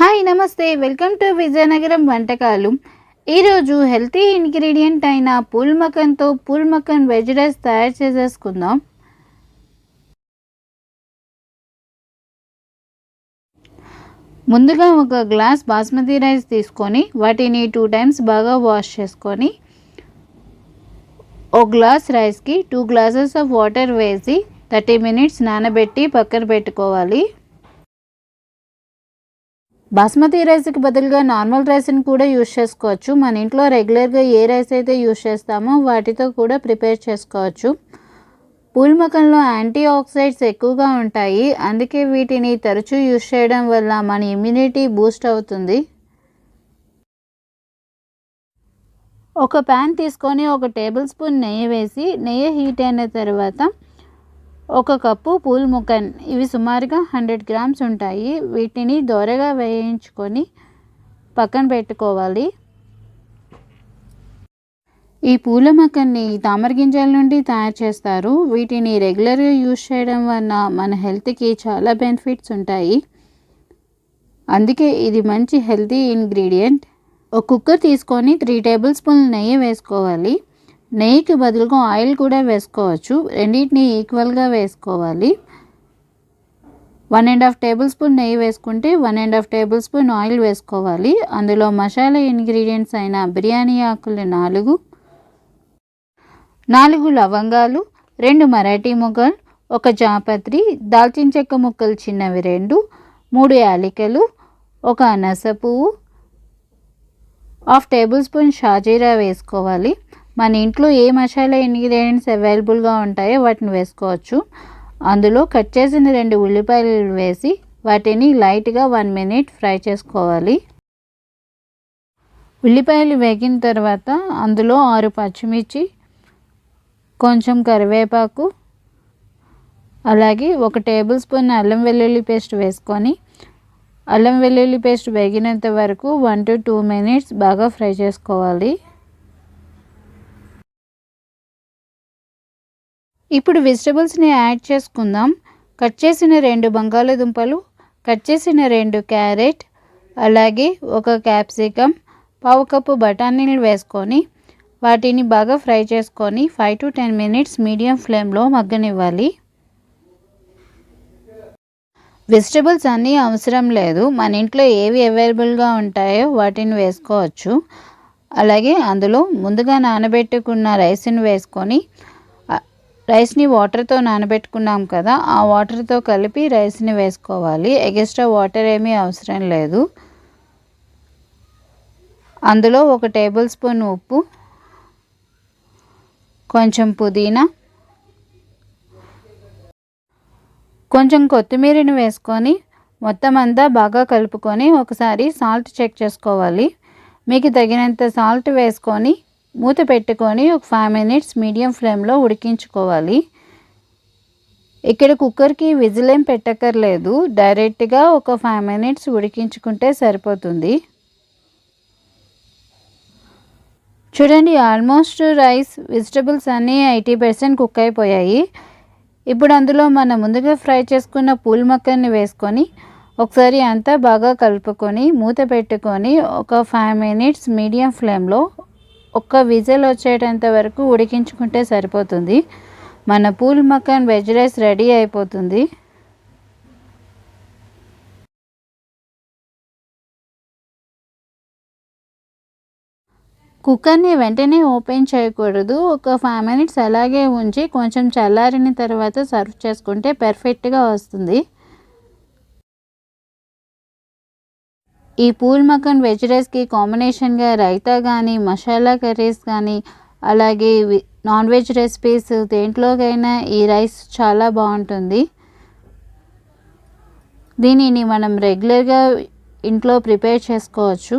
Hi నమస్తే. Welcome to Vizianagaram వంటకాలు. ఈరోజు హెల్తీ ఇంగ్రీడియంట్ అయిన పూల్ మకన్తో పూల్ మకన్ వెజ్ రైస్ తయారు చేసేసుకుందాం. ముందుగా ఒక గ్లాస్ బాస్మతి రైస్ తీసుకొని వాటిని టూ టైమ్స్ బాగా వాష్ చేసుకొని ఒక గ్లాస్ రైస్కి టూ గ్లాసెస్ ఆఫ్ వాటర్ వేసి థర్టీ మినిట్స్ నానబెట్టి పక్కన పెట్టుకోవాలి. బాస్మతి రైస్కి బదులుగా నార్మల్ రైస్ని కూడా యూస్ చేసుకోవచ్చు. మన ఇంట్లో రెగ్యులర్గా ఏ రైస్ అయితే యూస్ చేస్తామో వాటితో కూడా ప్రిపేర్ చేసుకోవచ్చు. పూల్ మకంలో యాంటీ ఆక్సైడ్స్ ఎక్కువగా ఉంటాయి. అందుకే వీటిని తరచూ యూస్ చేయడం వల్ల మన ఇమ్యూనిటీ బూస్ట్ అవుతుంది. ఒక ప్యాన్ తీసుకొని ఒక టేబుల్ స్పూన్ నెయ్యి వేసి నెయ్యి హీట్ అయిన తర్వాత ఒక కప్పు పూల్ ముఖన్ ఇవి సుమారుగా హండ్రెడ్ గ్రామ్స్ ఉంటాయి. వీటిని దోరగా వేయించుకొని పక్కన పెట్టుకోవాలి. ఈ పూల మొక్కని తామర గింజల నుండి తయారు చేస్తారు. వీటిని రెగ్యులర్గా యూజ్ చేయడం వలన మన హెల్త్కి చాలా బెనిఫిట్స్ ఉంటాయి. అందుకే ఇది మంచి హెల్తీ ఇంగ్రీడియంట్. ఒక కుక్కర్ తీసుకొని త్రీ టేబుల్ స్పూన్ నెయ్యి వేసుకోవాలి. నెయ్యికి బదులుగా ఆయిల్ కూడా వేసుకోవచ్చు. రెండింటిని ఈక్వల్గా వేసుకోవాలి. One and half tablespoon నెయ్యి వేసుకుంటే one and half tablespoon oil వేసుకోవాలి. అందులో మసాలా ఇంగ్రీడియంట్స్ అయిన బిర్యానీ ఆకులు నాలుగు నాలుగు లవంగాలు రెండు మరాఠీ మొగ్గలు ఒక జాపత్రి దాల్చిన చెక్క ముక్కలు చిన్నవి రెండు మూడు యాలికలు ఒక అనస పువ్వు హాఫ్ టేబుల్ స్పూన్ షాజీరా వేసుకోవాలి. మన ఇంట్లో ఏ మసాలా ఇంగ్రీడియంట్స్ అవైలబుల్గా ఉంటాయో వాటిని వేసుకోవచ్చు. అందులో కట్ చేసిన రెండు ఉల్లిపాయలు వేసి వాటిని లైట్గా వన్ మినిట్ ఫ్రై చేసుకోవాలి. ఉల్లిపాయలు వేగిన తర్వాత అందులో ఆరు పచ్చిమిర్చి కొంచెం కరివేపాకు అలాగే ఒక టేబుల్ స్పూన్ అల్లం వెల్లుల్లి పేస్ట్ వేసుకొని అల్లం వెల్లుల్లి పేస్ట్ వేగినంత వరకు వన్ టు టూ మినిట్స్ బాగా ఫ్రై చేసుకోవాలి. ఇప్పుడు వెజిటబుల్స్ని యాడ్ చేసుకుందాం. కట్ చేసిన రెండు బంగాళదుంపలు కట్ చేసిన రెండు క్యారెట్ అలాగే ఒక క్యాప్సికమ్ పావు కప్పు బఠానీలు వేసుకొని వాటిని బాగా ఫ్రై చేసుకొని five to ten minutes medium ఫ్లేమ్లో మగ్గనివ్వాలి. వెజిటబుల్స్ అన్నీ అవసరం లేదు. మన ఇంట్లో ఏవి అవైలబుల్గా ఉంటాయో వాటిని వేసుకోవచ్చు. అలాగే అందులో ముందుగా నానబెట్టుకున్న రైస్ని వేసుకొని రైస్ని వాటర్తో నానబెట్టుకున్నాం కదా ఆ వాటర్తో కలిపి రైస్ని వేసుకోవాలి. ఎగస్ట్రా వాటర్ ఏమీ అవసరం లేదు. అందులో ఒక టేబుల్ స్పూన్ ఉప్పు కొంచెం పుదీనా కొంచెం కొత్తిమీరని వేసుకొని మొత్తం అంతా బాగా కలుపుకొని ఒకసారి సాల్ట్ చెక్ చేసుకోవాలి. మీకు తగినంత సాల్ట్ వేసుకొని మూత పెట్టుకొని ఒక ఫైవ్ మినిట్స్ మీడియం ఫ్లేమ్లో ఉడికించుకోవాలి. ఇక్కడ కుక్కర్కి విజిల్ ఏం పెట్టక్కర్లేదు. డైరెక్ట్గా ఒక ఫైవ్ మినిట్స్ ఉడికించుకుంటే సరిపోతుంది. చూడండి ఆల్మోస్ట్ రైస్ వెజిటబుల్స్ అన్నీ ఎయిటీ పర్సెంట్ కుక్ అయిపోయాయి. ఇప్పుడు అందులో మనం ముందుగా ఫ్రై చేసుకున్న పూల్ మొక్కల్ని వేసుకొని ఒకసారి అంతా బాగా కలుపుకొని మూత పెట్టుకొని ఒక ఫైవ్ మినిట్స్ మీడియం ఫ్లేమ్లో ఒక్క విజిల్ వచ్చేటంత వరకు ఉడికించుకుంటే సరిపోతుంది. మన phool makhana veg rice ready అయిపోతుంది. కుక్కర్ని వెంటనే ఓపెన్ చేయకూడదు. ఒక ఫైవ్ మినిట్స్ అలాగే ఉంచి కొంచెం చల్లారిన తర్వాత సర్వ్ చేసుకుంటే పర్ఫెక్ట్గా వస్తుంది. ఈ పూల్ మక్కన్ వెజ్ రైస్కి కాంబినేషన్గా రైతా కానీ మసాలా కర్రీస్ కానీ అలాగే నాన్ వెజ్ రెసిపీస్ దేంట్లోకైనా ఈ రైస్ చాలా బాగుంటుంది. దీనిని మనం రెగ్యులర్గా ఇంట్లో ప్రిపేర్ చేసుకోవచ్చు.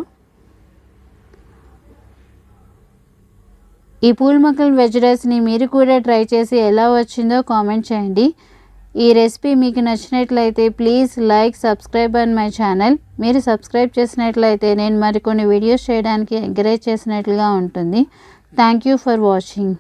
ఈ పూల్ మకల్ వెజ్ రైస్ని మీరు కూడా ట్రై చేసి ఎలా వచ్చిందో కామెంట్ చేయండి. ఈ రెసిపీ మీకు నచ్చినట్లయితే please like subscribe and my channel. మీరు సబ్స్క్రైబ్ చేసినట్లయితే నేను మరికొన్ని వీడియోస్ చేయడానికి ఎంకరేజ్ చేసినట్లుగా ఉంటుంది. Thank you for watching.